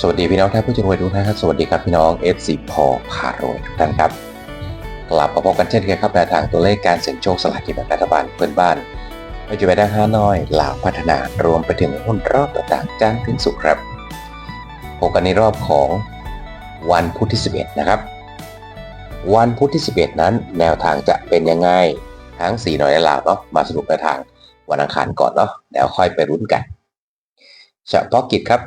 สวัสดีพี่น้องท่านผู้ชมทุกท่านครับสวัสดีครับพี่น้อง FC พอพารวยทุกท่านครับ กลับมาพบกันเช่นเคยครับแนวทางตัวเลขการเสี่ยงโชคสลากกินแบ่งรัฐบาลเพื่อนบ้านไม่ว่าจะไปได้ห้าน้อยลาวพัฒนารวมไปถึงหุ้นรอบต่างๆจ้างถึงสุขครับพบกันในรอบของวันพุธที่ 11 นะครับ วันพุธที่ 11 นั้น แนวทางจะเป็นยังไงทั้ง4หน่วยในลาวเนาะมาสรุปแนวทางวันอังคารก่อนเนาะแล้วค่อยไปรุ้นกันเฉพาะกิจครับ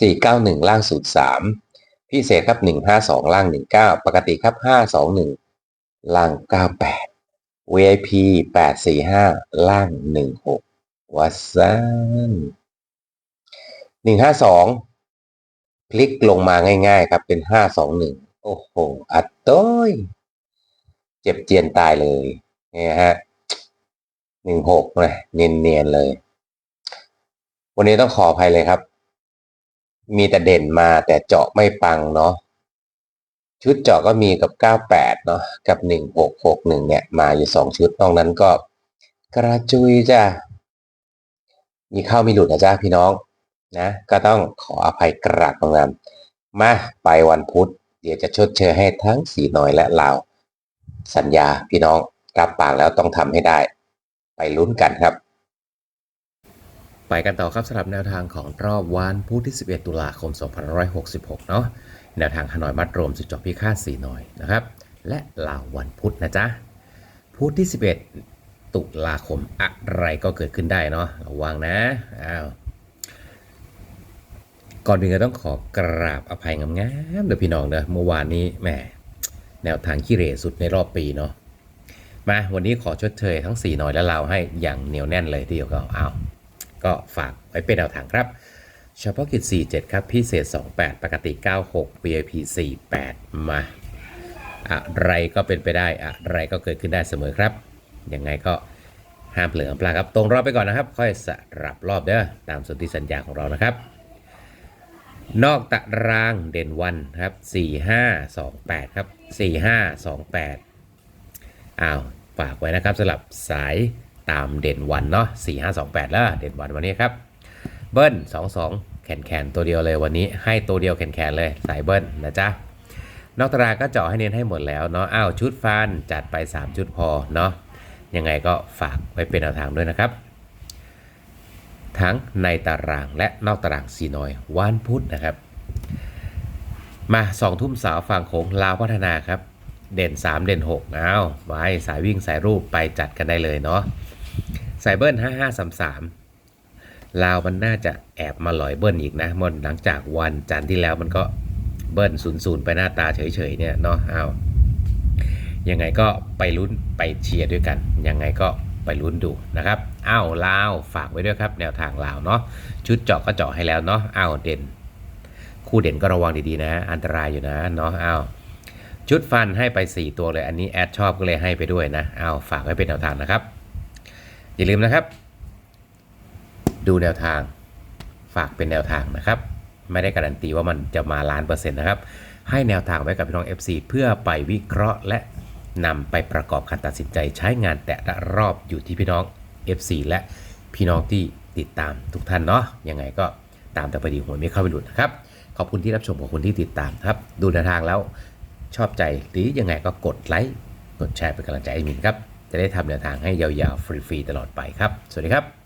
491 ล่าง 03 พิเศษครับ 152 ล่าง 19 ปกติครับ 521 ล่าง 98 VIP 845 ล่าง 16วัสซัน152 พลิกลงมาง่ายๆ ครับเป็น 521 โอ้โห อัดต้ยเจ็บเจียนตายเลยเนี่ยฮะ16เลยเนียนๆเลย วันนี้ต้องขออภัยเลยครับ มีแต่เด่นมาแต่เจาะไม่ปังเนาะชุดเจาะก็มีกับ 98 เนาะกับ 1661 เนี่ย มาอยู่ 2 ชุดนอกนั้นก็ กระจุยจ้ะมีเข้ามีหลุดนะจ้าพี่น้องนะก็ต้องขออภัยกราบงามมาไปวันพุธ เดี๋ยวจะชดเชยให้ทั้งสีน้อยและลาวสัญญาพี่น้องรับปากแล้วต้องทำให้ได้ ไปลุ้นกันครับ ไปกันต่อครับสำหรับแนวทางของรอบวันพุธที่ 11 ตุลาคม 2566 เนาะแนวทางฮานอยมัดรวมสุดจบพิฆาตสีหน้อยนะครับ และลาววันพุธนะจ๊ะพุธที่ 11 ตุลาคมอะไรก็เกิดขึ้นได้เนาะระวังนะอ้าวก่อนอื่นก็ต้องขอกราบอภัยงามๆเดี๋ยวพี่น้องเด้อเมื่อวานนี้แหมแนวทางขี้เหร่สุดในรอบปีเนาะมาวันนี้ขอชดเชยทั้ง 4 หน่อยและลาวให้อย่างเหนียวแน่นเลยทีเดียวก็เอา ก็ฝากไว้เป็นแนวทางครับเฉพาะกิจ 47 ครับพิเศษ 28 ปกติ 96 VIP 48 มา อะไรก็เป็นไปได้ อะไรก็เกิดขึ้นได้เสมอครับ ยังไงก็ห้ามเปลืองปลาครับ ตรงรอบไปก่อนนะครับ ค่อยสลับรอบเด้อตามสนธิสัญญาของเรานะครับ นอกตารางเด่นวันครับ 4528 ครับ 4528อ้าวฝากไว้นะครับสำหรับสาย ตามเด่นวันเนาะ4528แล้วเด่นวันวันนี้ครับ เบิ้ล22แขนแขนตัวเดียวเลยวันนี้ให้ตัวเดียวแขนแขนเลยสายเบิ้ลนะจ๊ะนอกตารางก็เจาะให้เน้นให้หมดแล้วเนาะอ้าวชุดฟันจัดไป 3 ชุดพอเนาะยังไงก็ฝากไว้เป็นแนวทางด้วยนะครับ ทั้งในตารางและนอกตารางสีน้อยวันพุธนะครับ มาสองทุ่มสาวฝั่งโขงลาวพัฒนาครับ เด่น 3 เด่น6อ้าวไว้สายวิ่งสายรูปไปจัดกันได้เลยเนาะสายเบิ้ล5533ลาวมันน่าจะแอบมาลอยเบิ้ลอีกนะมันหลังจากวันจันทร์ที่แล้วมันก็เบิ้ลศูนย์ศูนย์ไปหน้าตาเฉยๆเนี่ยเนาะอ้าวยังไงก็ไปลุ้นไปเชียร์ด้วยกัน ยังไงก็ไปลุ้นดูนะครับอ้าวลาวฝากไว้ด้วยครับแนวทางลาวเนาะชุดเจาะก็เจาะให้แล้วเนาะอ้าวเด่น คู่เด่นก็ระวังดีๆนะ อันตรายอยู่นะเนาะอ้าว ชุดฟันให้ไป 4 ตัวเลยอันนี้แอดชอบก็เลยให้ไปด้วยนะเอาฝากไว้เป็นแนวทางนะครับ อย่าลืมนะครับ ดูแนวทางฝากเป็นแนวทางนะครับ ไม่ได้การันตีว่ามันจะมาล้านเปอร์เซ็นต์นะครับ ให้แนวทางไว้กับพี่น้อง FC เพื่อไปวิเคราะห์และนำไปประกอบการตัดสินใจใช้งานแต่ละรอบอยู่ที่พี่น้อง FC และพี่น้องที่ติดตามทุกท่านเนาะยังไงก็ตามแต่พอดีหวยไม่เข้าไปหลุดนะครับ ขอบคุณที่รับชมขอบคุณที่ติดตามครับ ดูแนวทางแล้ว ชอบใจหรือยังไงก็กดไลค์กดแชร์เป็นกำลังใจให้มินครับ จะได้ทำแนวทางให้ยาวๆ ฟรีๆ ตลอดไปครับ สวัสดีครับ